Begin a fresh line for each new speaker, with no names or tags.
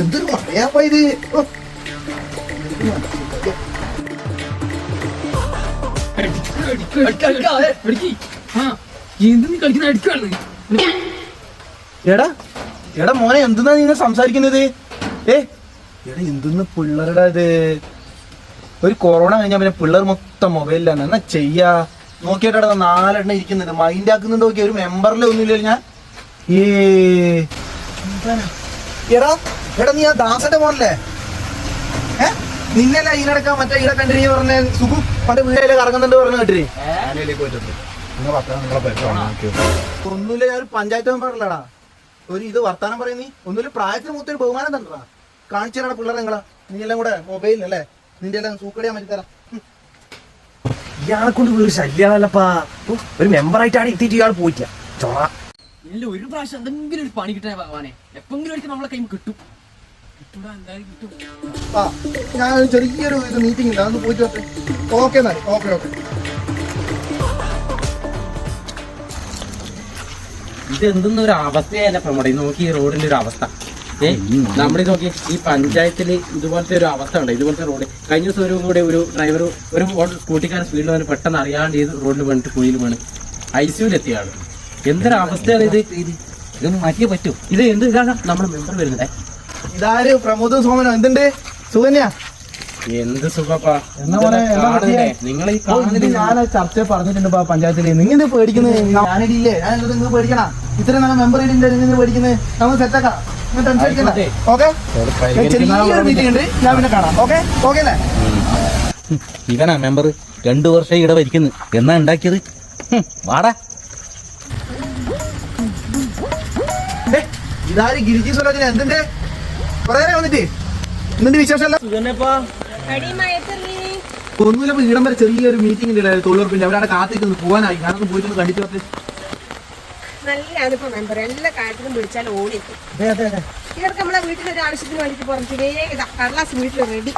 എന്തൊരു മഴയാപ്പ ഇത്? എടാ എടാ മോനെ എന്തെന്നാ നീ ഇങ്ങനെ സംസാരിക്കുന്നത്? ഏ എടാ എന്തെന്ന് പിള്ളേരുടെ ഇത്? ഒരു കൊറോണ കഴിഞ്ഞാ പിന്നെ പിള്ളേർ മൊത്തം മൊബൈലിലാണ് എന്നാ ചെയ്യാ? നോക്കിയിട്ടാ നാലെണ്ണം ഇരിക്കുന്നുണ്ട്. മൈൻഡ് ആക്കുന്നുണ്ട് നോക്കി ഒരു മെമ്പറിലെ ഒന്നുമില്ല ഞാൻ. ഏ? എടാ എടാ നീ ആ ദാസന്റെ മോനല്ലേ? ഏ? നിന്നല്ല ഇതിനടക്കാൻ മറ്റേ ഇവിടെ കണ്ടിരി പറഞ്ഞ സുഖു പണ്ട് വീടേൽ കറങ്ങുന്നുണ്ട് പറഞ്ഞു കേട്ടിരി ഒന്നുമില്ല ഞാൻ പഞ്ചായത്ത് മെമ്പറല്ലടാ ഒരു ഇത് വർത്താനം പറയുന്നീ ഒന്നുമില്ല പ്രായത്തിന് മൂത്ത ഒരു ബഹുമാനം തന്നെടാ. കാണിച്ചു തരാടാ പിള്ളേരെ നിങ്ങളാ. നീ എല്ലാം കൂടെ മൊബൈലിലല്ലേ നിന്റെ എല്ലാം സൂക്കടിയാൻ പറ്റി തരാം.
ഇയാളെ കൊണ്ട് വീട് ശല്യാണല്ലപ്പാ ഒരു മെമ്പറായിട്ടാണ് എത്തിയിട്ട് ഇയാൾ പോയിട്ടില്ല ചൊറ.
ഇല്ല ഒരു പ്രാവശ്യം എന്തെങ്കിലും ഒരു പണി കിട്ടാൻ ഭഗവാനെ. എപ്പെങ്കിലും ഒരിക്കൽ നമ്മളെ കൈ കിട്ടും. കിട്ടൂടാ എന്തായാലും കിട്ടും.
ആ ഞാൻ ഒരു ചെറിയൊരു ഇത് മീറ്റിംഗ് ഉണ്ട്. അതൊന്ന് പോയിട്ട് വരട്ടെ. ഓക്കെ എന്നാൽ ഓക്കെ ഓക്കെ
ഇത് എന്തെന്ന ഒരു അവസ്ഥയല്ല നമ്മുടെ. നോക്കി ഈ റോഡിന്റെ ഒരു അവസ്ഥ. ഏ നമ്മുടെ നോക്കി ഈ പഞ്ചായത്തിൽ ഇതുപോലത്തെ ഒരു അവസ്ഥ ഉണ്ട്. ഇതുപോലത്തെ റോഡ് കഴിഞ്ഞ ദിവസം ഒരു കൂടെ ഒരു ഡ്രൈവർ ഒരു സ്കൂട്ടിക്കാരൻ സ്പീഡിൽ വന്ന് പെട്ടെന്ന് അറിയാണ്ട് ഈ റോഡിൽ വേണ്ടിട്ട് കുഴിയിൽ വീണ്. ഐ സിയുലെത്തിയാണ് എന്തൊരു അവസ്ഥയാണ് ഇത്? ഇത് മാറ്റിയേ പറ്റൂ. ഇത് എന്ത് ഇതാണ് നമ്മുടെ മെമ്പർ വരുന്നത്?
ഇതാര്? പ്രമോദും സോമനോ? എന്തുണ്ട്? സുഖന്യ
എന്ത് സുഖപ്പാ? നിങ്ങൾ
ഞാൻ ചർച്ച പറഞ്ഞിട്ടുണ്ട് പഞ്ചായത്തിൽ. നിങ്ങൾ പേടിക്കുന്നത് ഞാനിടില്ലേ ഞാൻ എന്നിട്ട് നിങ്ങൾ പേടിക്കണ ഇത്ര നല്ല മെമ്പർ ഇടില്ലേ നിങ്ങൾ പേടിക്കുന്നത് നമ്മൾ സെറ്റാക്കാം
ഇവനാ മെമ്പർ രണ്ടു വർഷം ഇവിടെ ഭരിക്കുന്നു എന്നാ ഉണ്ടാക്കിയത്? വാടാ.
ഇതാര് ഗിരിജി സ്വരാജിന്? എന്തിന്റെ കൊറേ വന്നിട്ട് എന്തിന്റെ വിശേഷമല്ല? ഒന്നുമില്ല ഇടം വരെ ചെറിയൊരു മീറ്റിംഗ് തൊള്ളൂർ തൊഴിലുറപ്പിന്റെ അവരവിടെ കാത്തിരിക്കുന്നു. പോകാനായി ഞാനൊന്ന് പോയിട്ട് കണ്ടിട്ട് വരട്ടെ.
നല്ല അനുഭവം മെമ്പർ എല്ലാ കാര്യത്തിലും
പിടിച്ചാൽ ഓടി
ഇവർക്ക് നമ്മളെ വീട്ടിലൊരു ആവശ്യത്തിന് വേണ്ടിട്ട് പറഞ്ഞു വേഗം ഇതാ കടലാസ് വീട്ടിൽ റെഡി